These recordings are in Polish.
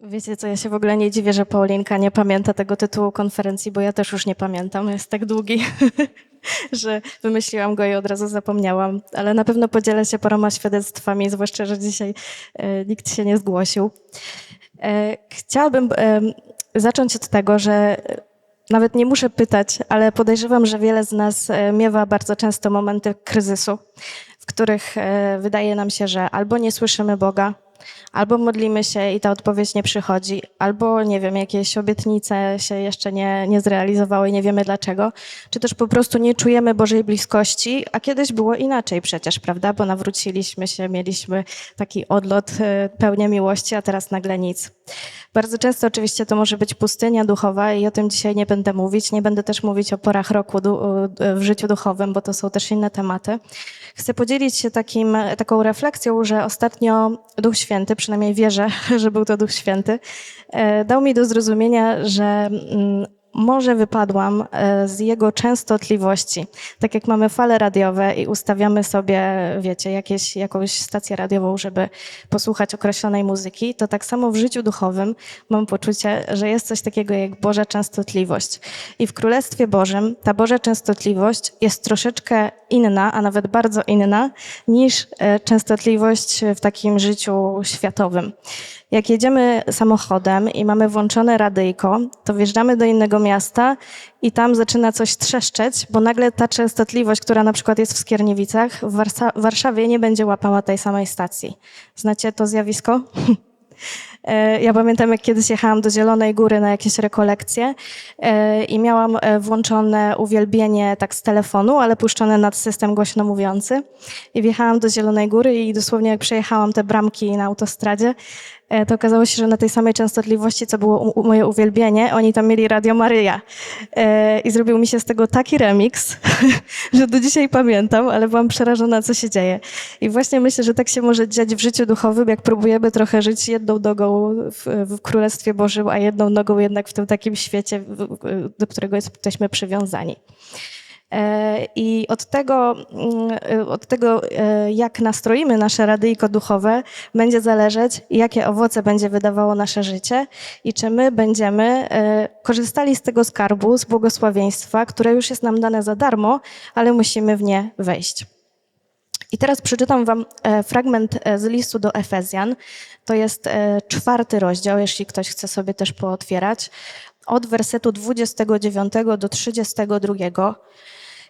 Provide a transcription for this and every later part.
Wiecie co, ja się w ogóle nie dziwię, że Paulinka nie pamięta tego tytułu konferencji, bo ja też już nie pamiętam, jest tak długi, że wymyśliłam go i od razu zapomniałam. Ale na pewno podzielę się paroma świadectwami, zwłaszcza, że dzisiaj e, nikt się nie zgłosił. E, chciałabym e, zacząć od tego, że nawet nie muszę pytać, ale podejrzewam, że wiele z nas e, miewa bardzo często momenty kryzysu, w których e, wydaje nam się, że albo nie słyszymy Boga, albo modlimy się i ta odpowiedź nie przychodzi, albo nie wiem, jakieś obietnice się jeszcze nie, nie zrealizowały i nie wiemy dlaczego, czy też po prostu nie czujemy Bożej bliskości, a kiedyś było inaczej przecież, prawda? Bo nawróciliśmy się, mieliśmy taki odlot e, pełnia miłości, a teraz nagle nic. Bardzo często oczywiście to może być pustynia duchowa i o tym dzisiaj nie będę mówić. Nie będę też mówić o porach roku du- w życiu duchowym, bo to są też inne tematy. Chcę podzielić się takim, taką refleksją, że ostatnio Duch Święty, przynajmniej wierzę, że był to Duch Święty, e, dał mi do zrozumienia, że mm, może wypadłam e, z jego częstotliwości. Tak jak mamy fale radiowe i ustawiamy sobie, wiecie, jakieś, jakąś stację radiową, żeby posłuchać określonej muzyki, to tak samo w życiu duchowym mam poczucie, że jest coś takiego jak Boża częstotliwość. I w Królestwie Bożym ta Boża częstotliwość jest troszeczkę inna, a nawet bardzo inna niż e, częstotliwość w takim życiu światowym. Jak jedziemy samochodem i mamy włączone radyjko, to wjeżdżamy do innego miasta i tam zaczyna coś trzeszczeć, bo nagle ta częstotliwość, która na przykład jest w Skierniewicach, w Warsa- Warszawie nie będzie łapała tej samej stacji. Znacie to zjawisko? E, Ja pamiętam, jak kiedyś jechałam do Zielonej Góry na jakieś rekolekcje e, i miałam e, włączone uwielbienie tak z telefonu, ale puszczone nad system głośno mówiący. I wjechałam do Zielonej Góry i dosłownie jak przejechałam te bramki na autostradzie, to okazało się, że na tej samej częstotliwości, co było u- u- moje uwielbienie, oni tam mieli Radio Maryja. E, I zrobił mi się z tego taki remix, że do dzisiaj pamiętam, ale byłam przerażona, co się dzieje. I właśnie myślę, że tak się może dziać w życiu duchowym, jak próbujemy trochę żyć jedną nogą w, w Królestwie Bożym, a jedną nogą jednak w tym takim świecie, do którego jesteśmy przywiązani. E, I od tego, mm, od tego, e, jak nastroimy nasze radyjko duchowe, będzie zależeć, jakie owoce będzie wydawało nasze życie i czy my będziemy e, korzystali z tego skarbu, z błogosławieństwa, które już jest nam dane za darmo, ale musimy w nie wejść. I teraz przeczytam Wam fragment z listu do Efezjan. To jest czwarty rozdział, jeśli ktoś chce sobie też pootwierać, od wersetu 29 do 32.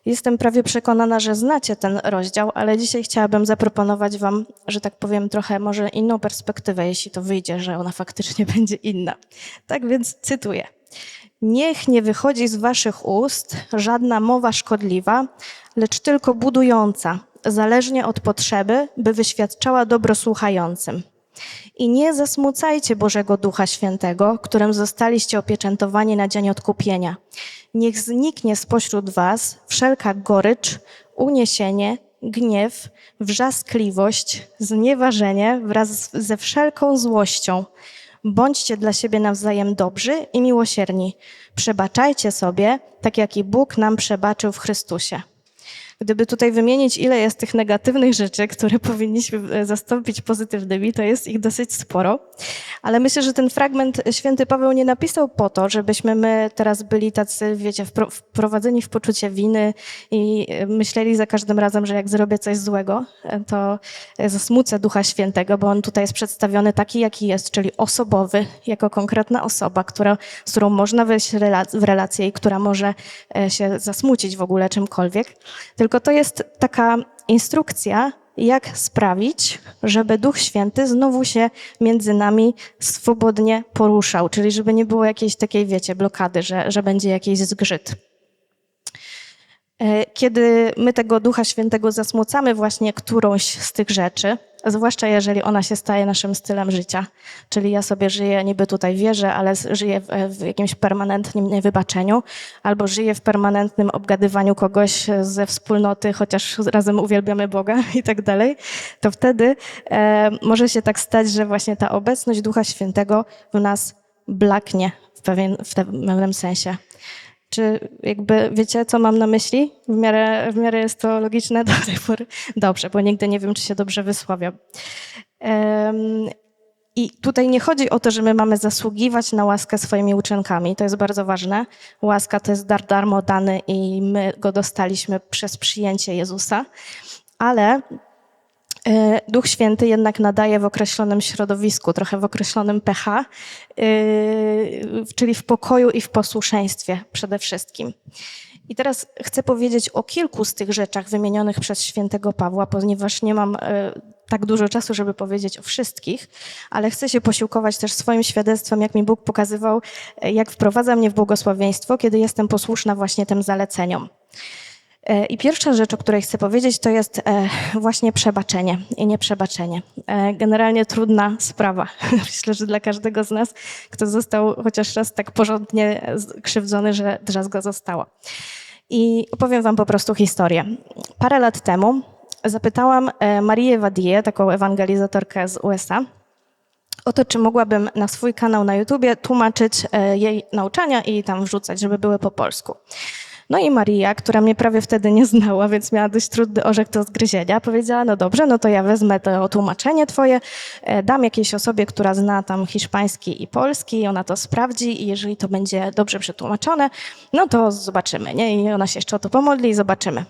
Jestem prawie przekonana, że znacie ten rozdział, ale dzisiaj chciałabym zaproponować Wam, że tak powiem, trochę może inną perspektywę, jeśli to wyjdzie, że ona faktycznie będzie inna. Tak więc cytuję. Niech nie wychodzi z waszych ust żadna mowa szkodliwa, lecz tylko budująca, zależnie od potrzeby, by wyświadczała dobro słuchającym. I nie zasmucajcie Bożego Ducha Świętego, którym zostaliście opieczętowani na dzień odkupienia. Niech zniknie spośród was wszelka gorycz, uniesienie, gniew, wrzaskliwość, znieważenie wraz ze wszelką złością. Bądźcie dla siebie nawzajem dobrzy i miłosierni. Przebaczajcie sobie, tak jak i Bóg nam przebaczył w Chrystusie. Gdyby tutaj wymienić, ile jest tych negatywnych rzeczy, które powinniśmy e, zastąpić pozytywnymi, to jest ich dosyć sporo. Ale myślę, że ten fragment święty Paweł nie napisał po to, żebyśmy my teraz byli tacy, wiecie, wpro- wprowadzeni w poczucie winy i e, myśleli za każdym razem, że jak zrobię coś złego, e, to zasmucę Ducha Świętego, bo on tutaj jest przedstawiony taki, jaki jest, czyli osobowy, jako konkretna osoba, która, z którą można wejść w relację i która może się zasmucić w ogóle czymkolwiek. Tylko to jest taka instrukcja, jak sprawić, żeby Duch Święty znowu się między nami swobodnie poruszał, czyli żeby nie było jakiejś takiej, wiecie, blokady, że, że będzie jakiś zgrzyt. E, Kiedy my tego Ducha Świętego zasmucamy właśnie którąś z tych rzeczy, zwłaszcza jeżeli ona się staje naszym stylem życia, czyli ja sobie żyję, niby tutaj wierzę, ale żyję w, w jakimś permanentnym niewybaczeniu, albo żyję w permanentnym obgadywaniu kogoś ze wspólnoty, chociaż razem uwielbiamy Boga i tak dalej, to wtedy e, może się tak stać, że właśnie ta obecność Ducha Świętego w nas blaknie w, pewien, w pewnym sensie. Czy jakby wiecie, co mam na myśli? W miarę, w miarę jest to logiczne do tej pory. Dobrze, bo nigdy nie wiem, czy się dobrze wysławiam. Em, I tutaj nie chodzi o to, że my mamy zasługiwać na łaskę swoimi uczynkami. To jest bardzo ważne. Łaska to jest dar darmo dany i my go dostaliśmy przez przyjęcie Jezusa. Ale Duch Święty jednak nadaje w określonym środowisku, trochę w określonym pH, yy, czyli w pokoju i w posłuszeństwie przede wszystkim. I teraz chcę powiedzieć o kilku z tych rzeczach wymienionych przez świętego Pawła, ponieważ nie mam e, tak dużo czasu, żeby powiedzieć o wszystkich, ale chcę się posiłkować też swoim świadectwem, jak mi Bóg pokazywał, e, jak wprowadza mnie w błogosławieństwo, kiedy jestem posłuszna właśnie tym zaleceniom. E, I pierwsza rzecz, o której chcę powiedzieć, to jest właśnie przebaczenie i nieprzebaczenie. Generalnie trudna sprawa. Myślę, że dla każdego z nas, kto został chociaż raz tak porządnie krzywdzony, że drzazga została. I opowiem wam po prostu historię. Parę lat temu zapytałam e, Marię Wadije, taką ewangelizatorkę z USA, o to, czy mogłabym na swój kanał na YouTubie tłumaczyć e, jej nauczania i tam wrzucać, żeby były po polsku. No i Maria, która mnie prawie wtedy nie znała, więc miała dość trudny orzech do zgryzienia, powiedziała, no dobrze, no to ja wezmę to tłumaczenie twoje, e, dam jakiejś osobie, która zna tam hiszpański i polski, ona to sprawdzi i jeżeli to będzie dobrze przetłumaczone, no to zobaczymy, nie? I ona się jeszcze o to pomodli i zobaczymy.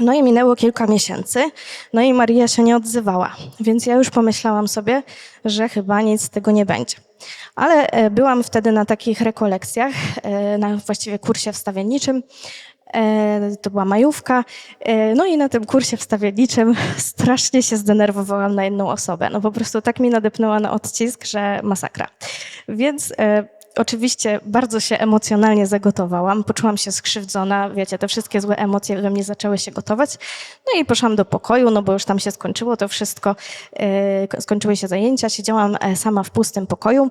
No i minęło kilka miesięcy, no i Maria się nie odzywała, więc ja już pomyślałam sobie, że chyba nic z tego nie będzie. Ale e, byłam wtedy na takich rekolekcjach, e, na właściwie kursie wstawienniczym. E, to była majówka. No i na tym kursie wstawienniczym strasznie się zdenerwowałam na jedną osobę. No po prostu tak mi nadepnęła na odcisk, że masakra. Więc oczywiście bardzo się emocjonalnie zagotowałam, poczułam się skrzywdzona, wiecie, te wszystkie złe emocje we mnie zaczęły się gotować. No i poszłam do pokoju, no bo już tam się skończyło to wszystko, e, skończyły się zajęcia, siedziałam e, sama w pustym pokoju,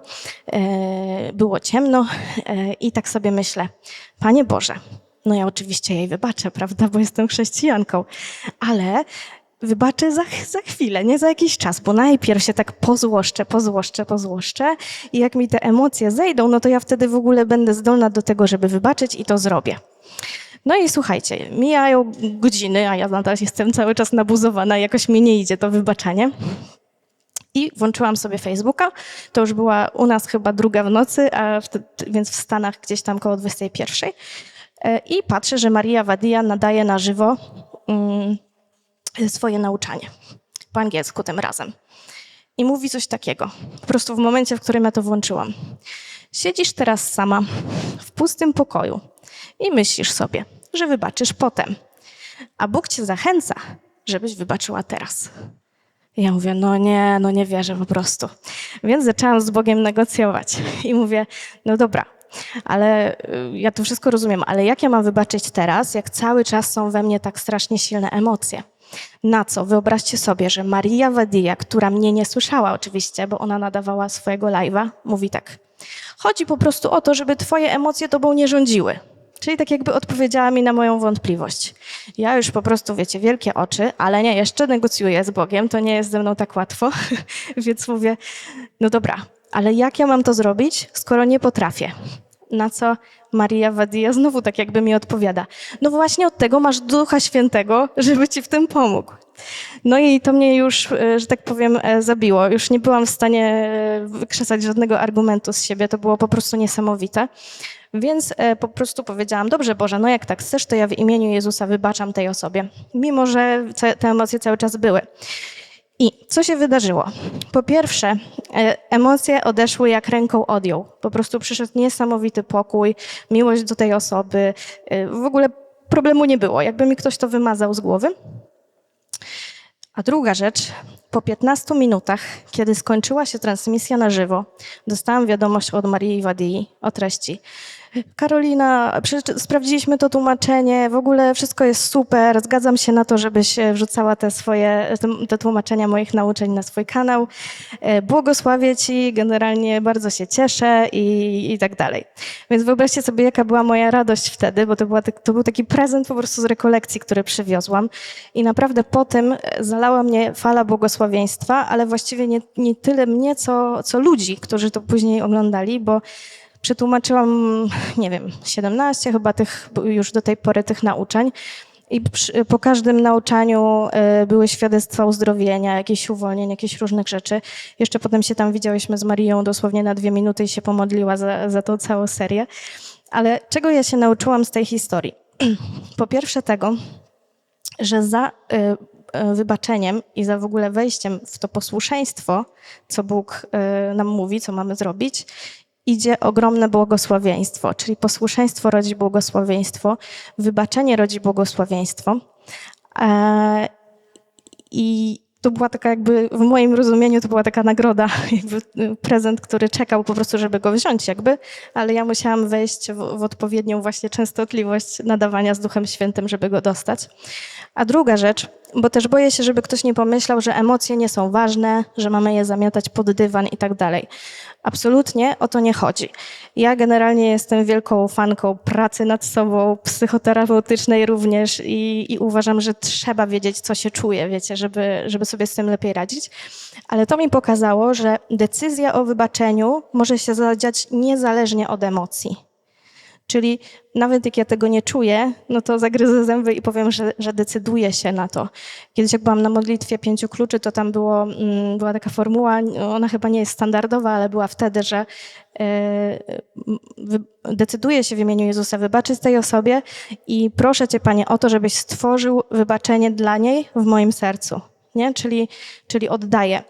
e, było ciemno. I tak sobie myślę, Panie Boże, no ja oczywiście jej wybaczę, prawda, bo jestem chrześcijanką, ale wybaczę za, za chwilę, nie za jakiś czas, bo najpierw się tak pozłoszczę, pozłoszczę, pozłoszczę i jak mi te emocje zejdą, no to ja wtedy w ogóle będę zdolna do tego, żeby wybaczyć i to zrobię. No i słuchajcie, mijają godziny, a ja nadal jestem cały czas nabuzowana, jakoś mi nie idzie to wybaczenie. I włączyłam sobie Facebooka. To już była u nas chyba druga w nocy, a więc w Stanach gdzieś tam koło 21. E, I patrzę, że Maria Wadia nadaje na żywo mm, swoje nauczanie. Po angielsku tym razem. I mówi coś takiego. Po prostu w momencie, w którym ja to włączyłam. Siedzisz teraz sama w pustym pokoju i myślisz sobie, że wybaczysz potem. A Bóg cię zachęca, żebyś wybaczyła teraz. I ja mówię, no nie, no nie wierzę po prostu. Więc zaczęłam z Bogiem negocjować i mówię, no dobra, ale y, ja to wszystko rozumiem, ale jak ja mam wybaczyć teraz, jak cały czas są we mnie tak strasznie silne emocje? Na co? Wyobraźcie sobie, że Maria Wadia, która mnie nie słyszała oczywiście, bo ona nadawała swojego live'a, mówi tak. Chodzi po prostu o to, żeby twoje emocje tobą nie rządziły. Czyli tak jakby odpowiedziała mi na moją wątpliwość. Ja już po prostu, wiecie, wielkie oczy, ale nie, jeszcze negocjuję z Bogiem, to nie jest ze mną tak łatwo, więc mówię, no dobra, ale jak ja mam to zrobić, skoro nie potrafię? Na co Maria Wadia znowu tak jakby mi odpowiada. No właśnie od tego masz Ducha Świętego, żeby ci w tym pomógł. No i to mnie już, e, że tak powiem, e, zabiło. Już nie byłam w stanie e, wykrzesać żadnego argumentu z siebie. To było po prostu niesamowite. Więc po prostu powiedziałam, dobrze Boże, no jak tak chcesz, to ja w imieniu Jezusa wybaczam tej osobie. Mimo, że te emocje cały czas były. I co się wydarzyło? Po pierwsze, e, emocje odeszły jak ręką odjął. Po prostu przyszedł niesamowity pokój, miłość do tej osoby. E, w ogóle problemu nie było, jakby mi ktoś to wymazał z głowy. A druga rzecz, po 15 minutach, kiedy skończyła się transmisja na żywo, dostałam wiadomość od Marii Wadii o treści. Karolina, sprawdziliśmy to tłumaczenie, w ogóle wszystko jest super, zgadzam się na to, żebyś wrzucała te swoje, te tłumaczenia moich nauczeń na swój kanał. E, błogosławię Ci, generalnie bardzo się cieszę i, i tak dalej. Więc wyobraźcie sobie, jaka była moja radość wtedy, bo to, była, to był taki prezent po prostu z rekolekcji, który przywiozłam i naprawdę po tym zalała mnie fala błogosławieństwa, ale właściwie nie, nie tyle mnie, co, co ludzi, którzy to później oglądali, bo przetłumaczyłam, nie wiem, 17 chyba tych już do tej pory tych nauczeń. I przy, po każdym nauczaniu y, były świadectwa uzdrowienia, jakieś uwolnień, jakieś różnych rzeczy. Jeszcze potem się tam widziałyśmy z Marią dosłownie na dwie minuty i się pomodliła za, za tą całą serię. Ale czego ja się nauczyłam z tej historii? Po pierwsze tego, że za y, wybaczeniem i za w ogóle wejściem w to posłuszeństwo, co Bóg y, nam mówi, co mamy zrobić, idzie ogromne błogosławieństwo, czyli posłuszeństwo rodzi błogosławieństwo, wybaczenie rodzi błogosławieństwo. E, I to była taka jakby, w moim rozumieniu to była taka nagroda, prezent, który czekał po prostu, żeby go wziąć jakby, ale ja musiałam wejść w, w odpowiednią właśnie częstotliwość nadawania z Duchem Świętym, żeby go dostać. A druga rzecz, bo też boję się, żeby ktoś nie pomyślał, że emocje nie są ważne, że mamy je zamiatać pod dywan i tak dalej. Absolutnie o to nie chodzi. Ja generalnie jestem wielką fanką pracy nad sobą, psychoterapeutycznej również i, i, uważam, że trzeba wiedzieć, co się czuje, wiecie, żeby, żeby sobie z tym lepiej radzić. Ale to mi pokazało, że decyzja o wybaczeniu może się zadziać niezależnie od emocji. Czyli nawet jak ja tego nie czuję, no to zagryzę zęby i powiem, że, że decyduję się na to. Kiedyś jak byłam na modlitwie pięciu kluczy, to tam było, mm, była taka formuła, ona chyba nie jest standardowa, ale była wtedy, że e, decyduję się w imieniu Jezusa wybaczyć tej osobie i proszę Cię, Panie, o to, żebyś stworzył wybaczenie dla niej w moim sercu. Nie? Czyli, czyli oddaję.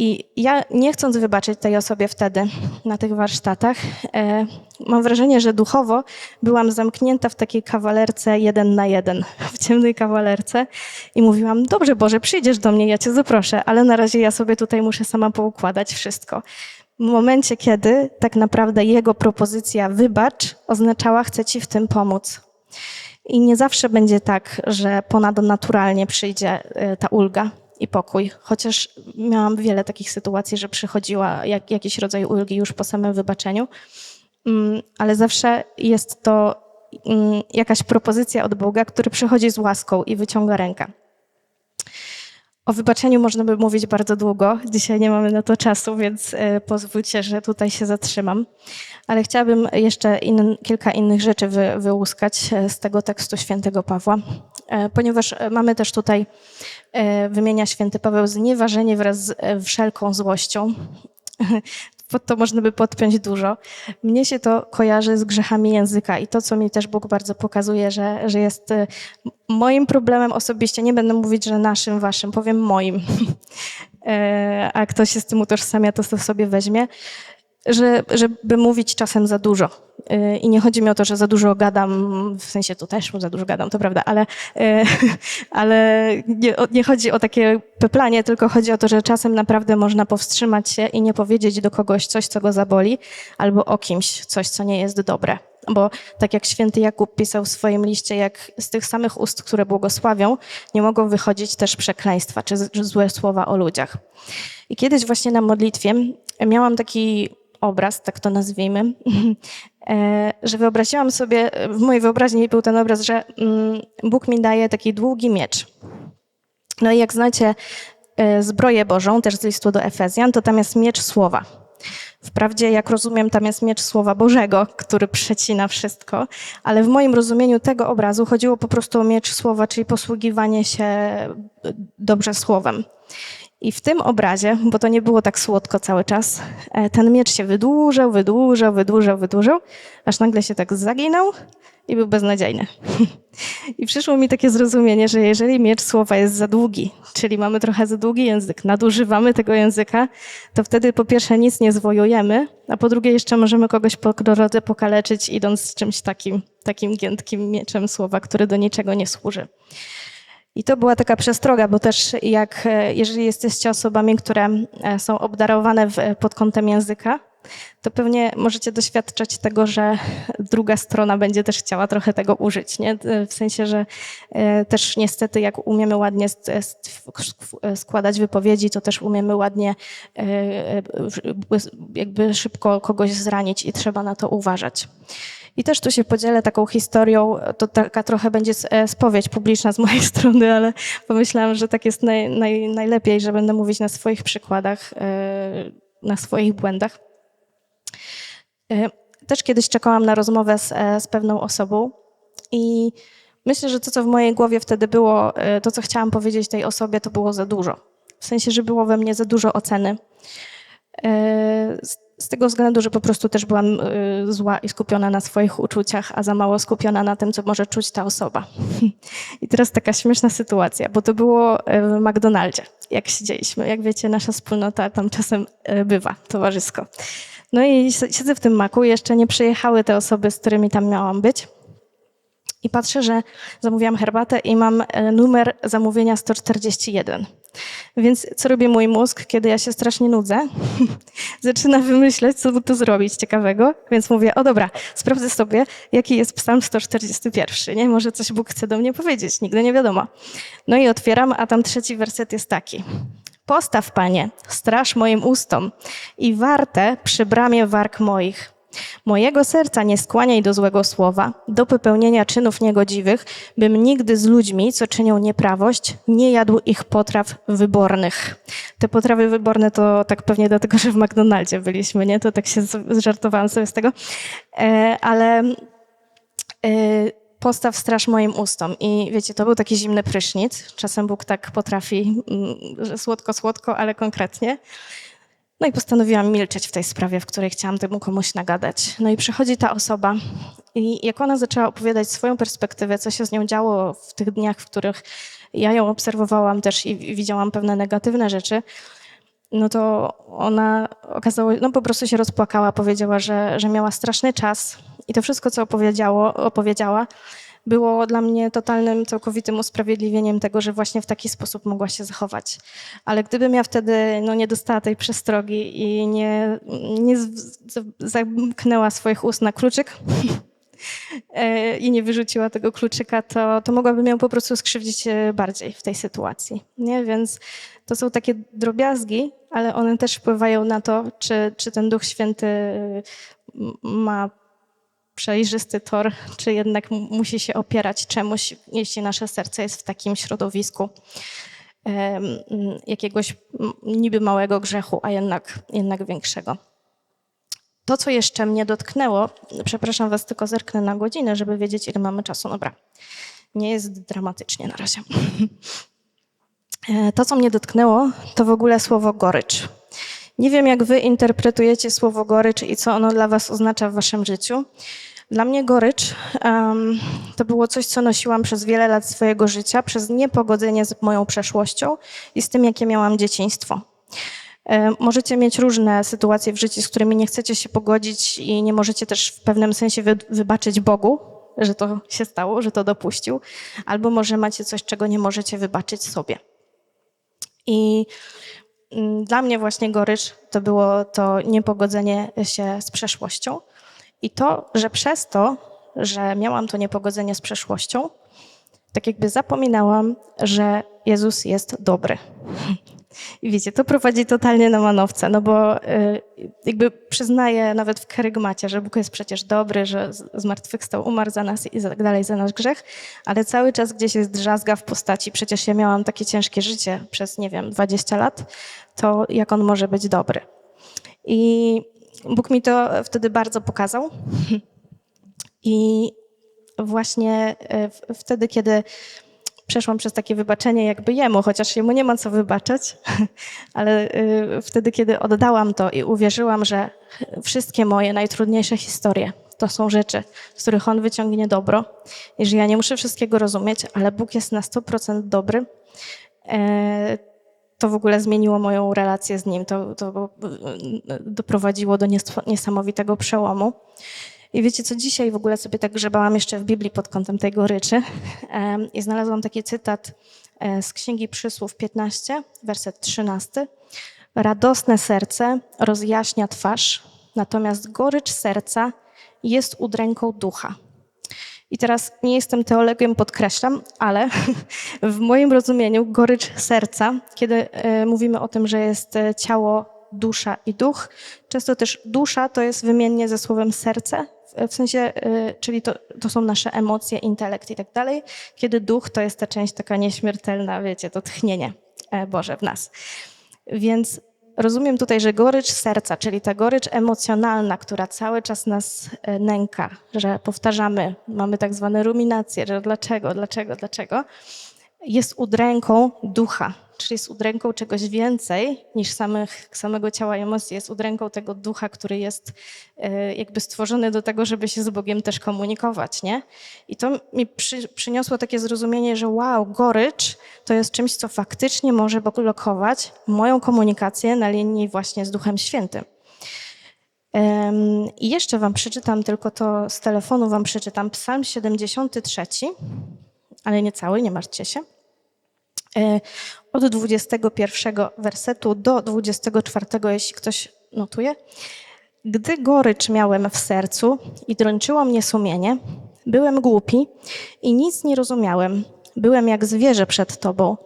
I ja nie chcąc wybaczyć tej osobie wtedy na tych warsztatach, e, mam wrażenie, że duchowo byłam zamknięta w takiej kawalerce jeden na jeden, w ciemnej kawalerce i mówiłam, dobrze Boże, przyjdziesz do mnie, ja Cię zaproszę, ale na razie ja sobie tutaj muszę sama poukładać wszystko. W momencie, kiedy tak naprawdę jego propozycja wybacz oznaczała chcę Ci w tym pomóc. I nie zawsze będzie tak, że ponadnaturalnie przyjdzie e, ta ulga i pokój. Chociaż miałam wiele takich sytuacji, że przychodziła jak, jakiś rodzaj ulgi już po samym wybaczeniu, mm, ale zawsze jest to mm, jakaś propozycja od Boga, który przychodzi z łaską i wyciąga rękę. O wybaczeniu można by mówić bardzo długo. Dzisiaj nie mamy na to czasu, więc e, pozwólcie, że tutaj się zatrzymam. Ale chciałabym jeszcze in, kilka innych rzeczy wy, wyłuskać e, z tego tekstu świętego Pawła, e, ponieważ mamy też tutaj, wymienia święty Paweł, znieważenie wraz z wszelką złością. pod to można by podpiąć dużo. Mnie się to kojarzy z grzechami języka i to, co mi też Bóg bardzo pokazuje, że, że jest y, moim problemem osobiście, nie będę mówić, że naszym, waszym, powiem moim, e, a ktoś się z tym utożsamia, to sobie weźmie, że, żeby mówić czasem za dużo. Y, I nie chodzi mi o to, że za dużo gadam, w sensie to też za dużo gadam, to prawda, ale, y, ale nie, nie, chodzi o takie peplanie, tylko chodzi o to, że czasem naprawdę można powstrzymać się i nie powiedzieć do kogoś coś, co go zaboli, albo o kimś coś, co nie jest dobre. Bo tak jak święty Jakub pisał w swoim liście, jak z tych samych ust, które błogosławią, nie mogą wychodzić też przekleństwa czy złe słowa o ludziach. I kiedyś właśnie na modlitwie miałam taki obraz, tak to nazwijmy, e, że wyobraziłam sobie, w mojej wyobraźni był ten obraz, że mm, Bóg mi daje taki długi miecz. No i jak znacie e, zbroję Bożą, też z listu do Efezjan, to tam jest miecz słowa. Wprawdzie, jak rozumiem, tam jest miecz Słowa Bożego, który przecina wszystko, ale w moim rozumieniu tego obrazu chodziło po prostu o miecz Słowa, czyli posługiwanie się dobrze Słowem. I w tym obrazie, bo to nie było tak słodko cały czas, e, ten miecz się wydłużał, wydłużał, wydłużał, wydłużał, aż nagle się tak zaginął i był beznadziejny. I przyszło mi takie zrozumienie, że jeżeli miecz słowa jest za długi, czyli mamy trochę za długi język, nadużywamy tego języka, to wtedy po pierwsze nic nie zwojujemy, a po drugie jeszcze możemy kogoś po drodze pokaleczyć, idąc z czymś takim, takim giętkim mieczem słowa, który do niczego nie służy. I to była taka przestroga, bo też jak, e, jeżeli jesteście osobami, które e, są obdarowane w, pod kątem języka, to pewnie możecie doświadczać tego, że druga strona będzie też chciała trochę tego użyć. Nie? W sensie, że e, też niestety jak umiemy ładnie składać wypowiedzi, to też umiemy ładnie jakby szybko kogoś zranić i trzeba na to uważać. I też tu się podzielę taką historią, to taka trochę będzie e, spowiedź publiczna z mojej strony, ale pomyślałam, że tak jest naj, naj, najlepiej, że będę mówić na swoich przykładach, e, na swoich błędach. E, też kiedyś czekałam na rozmowę z, z pewną osobą i Myślę, że to, co w mojej głowie wtedy było, e, to, co chciałam powiedzieć tej osobie, to było za dużo. W sensie, że było we mnie za dużo oceny. E, Z, tego względu, że po prostu też byłam e, zła i skupiona na swoich uczuciach, a za mało skupiona na tym, co może czuć ta osoba. I teraz taka śmieszna sytuacja, bo to było e, w McDonaldzie, jak siedzieliśmy. Jak wiecie, nasza wspólnota tam czasem e, bywa, towarzysko. No i si- siedzę w tym maku, jeszcze nie przyjechały te osoby, z którymi tam miałam być. I patrzę, że zamówiłam herbatę i mam e, numer zamówienia 141. Więc co robi mój mózg, kiedy ja się strasznie nudzę? Zaczyna wymyślać, co by tu zrobić ciekawego. Więc mówię, o dobra, sprawdzę sobie, jaki jest psalm 141, nie? Może coś Bóg chce do mnie powiedzieć, nigdy nie wiadomo. No i otwieram, a tam trzeci werset jest taki. Postaw, Panie, straż moim ustom i warte przy bramie warg moich. Mojego serca nie skłaniaj do złego słowa, do popełnienia czynów niegodziwych, bym nigdy z ludźmi, co czynią nieprawość, nie jadł ich potraw wybornych. Te potrawy wyborne to tak pewnie dlatego, że w McDonaldzie byliśmy, nie? To tak się z- żartowałam sobie z tego. E, ale e, postaw straż moim ustom. I wiecie, to był taki zimny prysznic. Czasem Bóg tak potrafi, mm, że słodko, słodko, ale konkretnie. No i postanowiłam milczeć w tej sprawie, w której chciałam temu komuś nagadać. No i przychodzi ta osoba i jak ona zaczęła opowiadać swoją perspektywę, co się z nią działo w tych dniach, w których ja ją obserwowałam też i widziałam pewne negatywne rzeczy, no to ona okazało, no po prostu się rozpłakała, powiedziała, że, że miała straszny czas i to wszystko, co opowiedziało, opowiedziała, było dla mnie totalnym, całkowitym usprawiedliwieniem tego, że właśnie w taki sposób mogła się zachować. Ale gdybym ja wtedy no, nie dostała tej przestrogi i nie, nie zamknęła swoich ust na kluczyk e, i nie wyrzuciła tego kluczyka, to, to mogłabym ją po prostu skrzywdzić e, bardziej w tej sytuacji. Nie? Więc to są takie drobiazgi, ale one też wpływają na to, czy, czy ten Duch Święty ma przejrzysty tor, czy jednak musi się opierać czemuś, jeśli nasze serce jest w takim środowisku jakiegoś niby małego grzechu, a jednak, jednak większego. To, co jeszcze mnie dotknęło, przepraszam Was, tylko zerknę na godzinę, żeby wiedzieć, ile mamy czasu. Dobra, nie jest dramatycznie na razie. E, To, co mnie dotknęło, to w ogóle słowo gorycz. Nie wiem, jak wy interpretujecie słowo gorycz i co ono dla was oznacza w waszym życiu. Dla mnie gorycz em, to było coś, co nosiłam przez wiele lat swojego życia, przez niepogodzenie z moją przeszłością i z tym, jakie miałam dzieciństwo. Możecie mieć różne sytuacje w życiu, z którymi nie chcecie się pogodzić i nie możecie też w pewnym sensie wy, wybaczyć Bogu, że to się stało, że to dopuścił, albo może macie coś, czego nie możecie wybaczyć sobie. I dla mnie właśnie gorycz to było to niepogodzenie się z przeszłością i to, że przez to, że miałam to niepogodzenie z przeszłością, tak jakby zapominałam, że Jezus jest dobry. I wiecie, to prowadzi totalnie na manowce, no bo y, jakby przyznaję nawet w kerygmacie, że Bóg jest przecież dobry, że zmartwychwstał, umarł za nas i tak dalej, za nasz grzech, ale cały czas gdzieś jest drzazga w postaci, przecież ja miałam takie ciężkie życie przez, nie wiem, 20 lat, to jak On może być dobry? I Bóg mi to wtedy bardzo pokazał. I właśnie w- wtedy, kiedy przeszłam przez takie wybaczenie jakby jemu, chociaż jemu nie ma co wybaczać, ale y, wtedy, kiedy oddałam to i uwierzyłam, że wszystkie moje najtrudniejsze historie to są rzeczy, z których on wyciągnie dobro i że ja nie muszę wszystkiego rozumieć, ale Bóg jest na 100% dobry, e, to w ogóle zmieniło moją relację z nim. To, to y, doprowadziło do nies- niesamowitego przełomu. I wiecie co, dzisiaj w ogóle sobie tak grzebałam jeszcze w Biblii pod kątem tej goryczy i znalazłam taki cytat e, z Księgi Przysłów 15, werset 13. Radosne serce rozjaśnia twarz, natomiast gorycz serca jest udręką ducha. I teraz nie jestem teologiem, podkreślam, ale w moim rozumieniu gorycz serca, kiedy e, mówimy o tym, że jest e, ciało, dusza i duch, często też dusza to jest wymiennie ze słowem serce, w- sensie, e, czyli to, to są nasze emocje, intelekt i tak dalej, kiedy duch to jest ta część taka nieśmiertelna, wiecie, to tchnienie e, Boże w nas. Więc rozumiem tutaj, że gorycz serca, czyli ta gorycz emocjonalna, która cały czas nas e, nęka, że powtarzamy, mamy tak zwane ruminacje, że dlaczego, dlaczego, dlaczego, jest udręką ducha, czyli jest udręką czegoś więcej niż samych, samego ciała i emocji, jest udręką tego ducha, który jest e, jakby stworzony do tego, żeby się z Bogiem też komunikować, nie? I to mi przy, przyniosło takie zrozumienie, że wow, gorycz to jest czymś, co faktycznie może blokować moją komunikację na linii właśnie z Duchem Świętym. I jeszcze wam przeczytam, tylko to z telefonu wam przeczytam, Psalm 73, ale nie cały, nie martwcie się. E, Od 21 wersetu do 24, jeśli ktoś notuje. Gdy gorycz miałem w sercu i dręczyło mnie sumienie, byłem głupi i nic nie rozumiałem. Byłem jak zwierzę przed Tobą,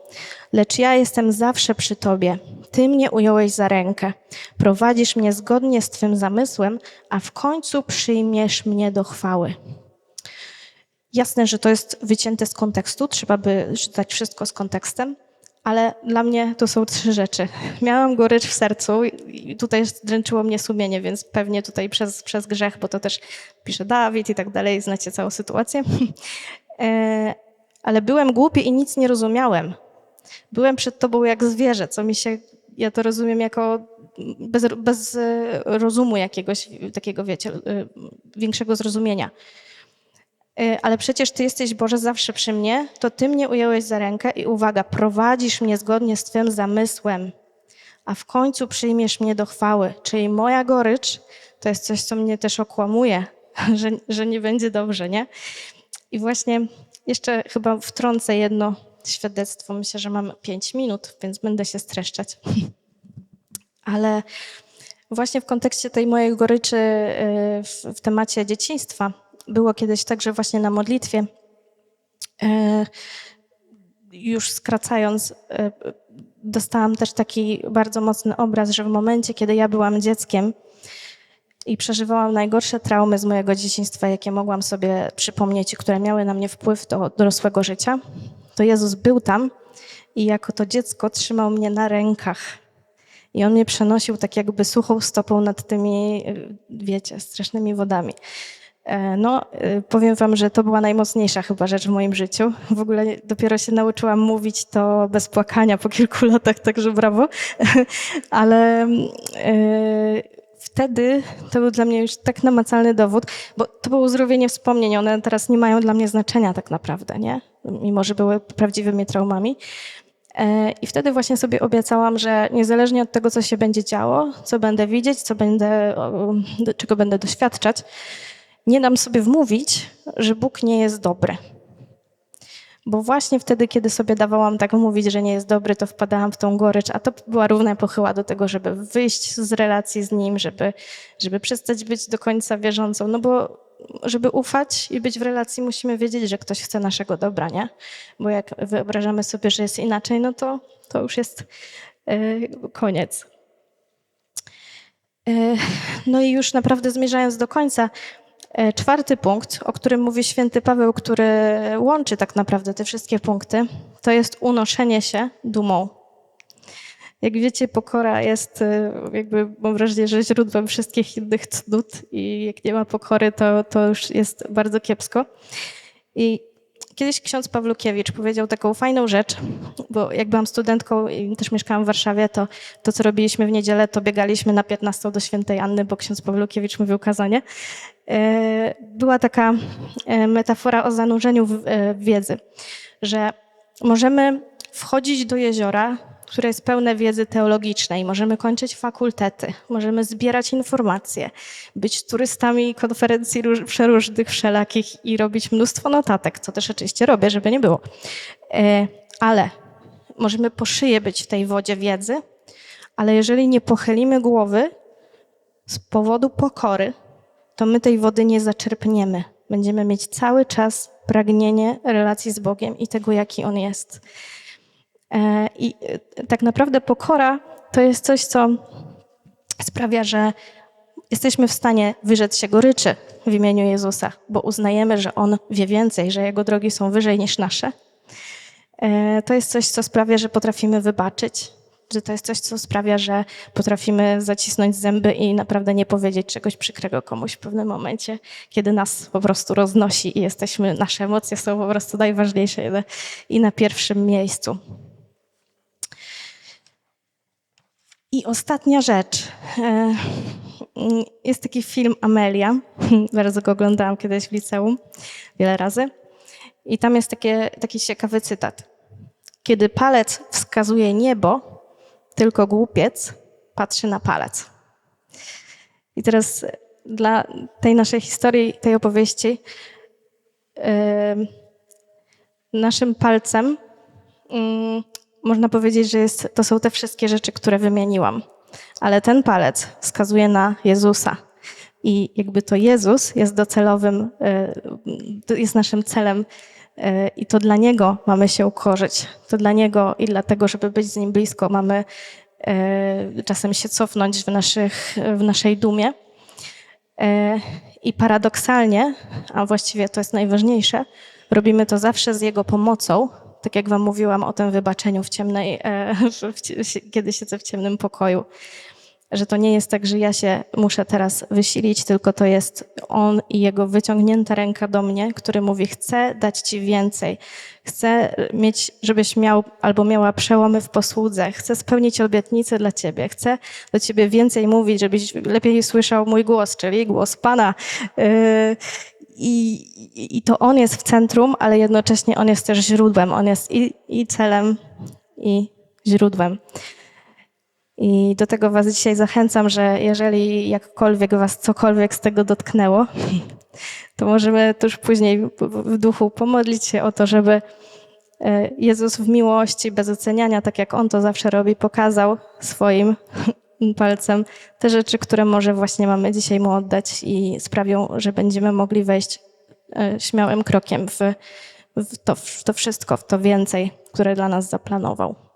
lecz ja jestem zawsze przy Tobie. Ty mnie ująłeś za rękę. Prowadzisz mnie zgodnie z Twym zamysłem, a w końcu przyjmiesz mnie do chwały. Jasne, że to jest wycięte z kontekstu, trzeba by czytać wszystko z kontekstem, ale dla mnie to są trzy rzeczy. Miałam gorycz w sercu i tutaj dręczyło mnie sumienie, więc pewnie tutaj przez, przez grzech, bo to też pisze Dawid i tak dalej, znacie całą sytuację. E, ale byłem głupi i nic nie rozumiałem. Byłem przed tobą jak zwierzę, co mi się, ja to rozumiem jako bez, bez e, rozumu jakiegoś takiego, wiecie, e, większego zrozumienia. E, ale przecież Ty jesteś, Boże, zawsze przy mnie, to Ty mnie ująłeś za rękę i uwaga, prowadzisz mnie zgodnie z Twym zamysłem, a w końcu przyjmiesz mnie do chwały. Czyli moja gorycz to jest coś, co mnie też okłamuje, że, że nie będzie dobrze, nie? I właśnie jeszcze chyba wtrącę jedno świadectwo. Myślę, że mam pięć minut, więc będę się streszczać. Ale właśnie w kontekście tej mojej goryczy e, w, w temacie dzieciństwa, było kiedyś tak, że właśnie na modlitwie, e, już skracając, e, dostałam też taki bardzo mocny obraz, że w momencie, kiedy ja byłam dzieckiem i przeżywałam najgorsze traumy z mojego dzieciństwa, jakie mogłam sobie przypomnieć i które miały na mnie wpływ do dorosłego życia, to Jezus był tam i jako to dziecko trzymał mnie na rękach. I on mnie przenosił tak jakby suchą stopą nad tymi, e, wiecie, strasznymi wodami. E, no, e, powiem wam, że to była najmocniejsza chyba rzecz w moim życiu. W ogóle dopiero się nauczyłam mówić to bez płakania po kilku latach, także brawo. Ale e, wtedy to był dla mnie już tak namacalny dowód, bo to było uzdrowienie wspomnień. One teraz nie mają dla mnie znaczenia tak naprawdę, nie? Mimo, że były prawdziwymi traumami. I wtedy właśnie sobie obiecałam, że niezależnie od tego, co się będzie działo, co będę widzieć, co będę, czego będę doświadczać, nie dam sobie wmówić, że Bóg nie jest dobry. Bo właśnie wtedy, kiedy sobie dawałam tak mówić, że nie jest dobry, to wpadałam w tą gorycz, a to była równa pochyła do tego, żeby wyjść z relacji z Nim, żeby, żeby przestać być do końca wierzącą. No bo żeby ufać i być w relacji, musimy wiedzieć, że ktoś chce naszego dobra, nie? Bo jak wyobrażamy sobie, że jest inaczej, no to, to już jest yy, koniec. Yy, no i już naprawdę zmierzając do końca, czwarty punkt, o którym mówi święty Paweł, który łączy tak naprawdę te wszystkie punkty, to jest unoszenie się dumą. Jak wiecie, pokora jest e, jakby, mam wrażenie, że źródłem wszystkich innych cnót i jak nie ma pokory, to, to już jest bardzo kiepsko. I Kiedyś ksiądz Pawlukiewicz powiedział taką fajną rzecz, bo jak byłam studentką i też mieszkałam w Warszawie, to to, co robiliśmy w niedzielę, to biegaliśmy na 15 do świętej Anny, bo ksiądz Pawlukiewicz mówił kazanie. E, była taka e, metafora o zanurzeniu w e, wiedzy, że możemy wchodzić do jeziora, które jest pełne wiedzy teologicznej. Możemy kończyć fakultety, możemy zbierać informacje, być turystami konferencji przeróżnych, wszelakich i robić mnóstwo notatek, co też oczywiście robię, żeby nie było. Ale możemy po szyję być w tej wodzie wiedzy, ale jeżeli nie pochylimy głowy z powodu pokory, to my tej wody nie zaczerpniemy. Będziemy mieć cały czas pragnienie relacji z Bogiem i tego, jaki On jest. E, I e, tak naprawdę pokora to jest coś, co sprawia, że jesteśmy w stanie wyrzec się goryczy w imieniu Jezusa, bo uznajemy, że On wie więcej, że Jego drogi są wyżej niż nasze. E, to jest coś, co sprawia, że potrafimy wybaczyć, że to jest coś, co sprawia, że potrafimy zacisnąć zęby i naprawdę nie powiedzieć czegoś przykrego komuś w pewnym momencie, kiedy nas po prostu roznosi i jesteśmy, nasze emocje są po prostu najważniejsze i na- i na pierwszym miejscu. I ostatnia rzecz. E, Jest taki film Amelia. Bardzo go oglądałam kiedyś w liceum, wiele razy. I tam jest takie, taki ciekawy cytat. Kiedy palec wskazuje niebo, tylko głupiec patrzy na palec. I teraz dla tej naszej historii, tej opowieści, em, naszym palcem mm, można powiedzieć, że jest, to są te wszystkie rzeczy, które wymieniłam. Ale ten palec wskazuje na Jezusa. I jakby to Jezus jest docelowym, y, jest naszym celem y, i to dla Niego mamy się ukorzyć. To dla Niego i dlatego, żeby być z Nim blisko, mamy y, czasem się cofnąć w, naszych, w naszej dumie. I paradoksalnie, a właściwie to jest najważniejsze, robimy to zawsze z Jego pomocą, tak jak Wam mówiłam o tym wybaczeniu w ciemnej, e, kiedy siedzę w ciemnym pokoju. Że to nie jest tak, że ja się muszę teraz wysilić, tylko to jest On i Jego wyciągnięta ręka do mnie, który mówi: Chcę dać Ci więcej. Chcę mieć, żebyś miał albo miała przełomy w posłudze. Chcę spełnić obietnice dla Ciebie. Chcę do Ciebie więcej mówić, żebyś lepiej słyszał mój głos, czyli głos Pana. I, i- to On jest w centrum, ale jednocześnie On jest też źródłem. On jest i, i celem, i źródłem. I do tego Was dzisiaj zachęcam, że jeżeli jakkolwiek Was cokolwiek z tego dotknęło, to możemy tuż później w- w duchu pomodlić się o to, żeby e, Jezus w miłości, bez oceniania, tak jak On to zawsze robi, pokazał swoim palcem te rzeczy, które może właśnie mamy dzisiaj Mu oddać i sprawią, że będziemy mogli wejść e, śmiałym krokiem w, w, to, w to wszystko, w to więcej, które dla nas zaplanował.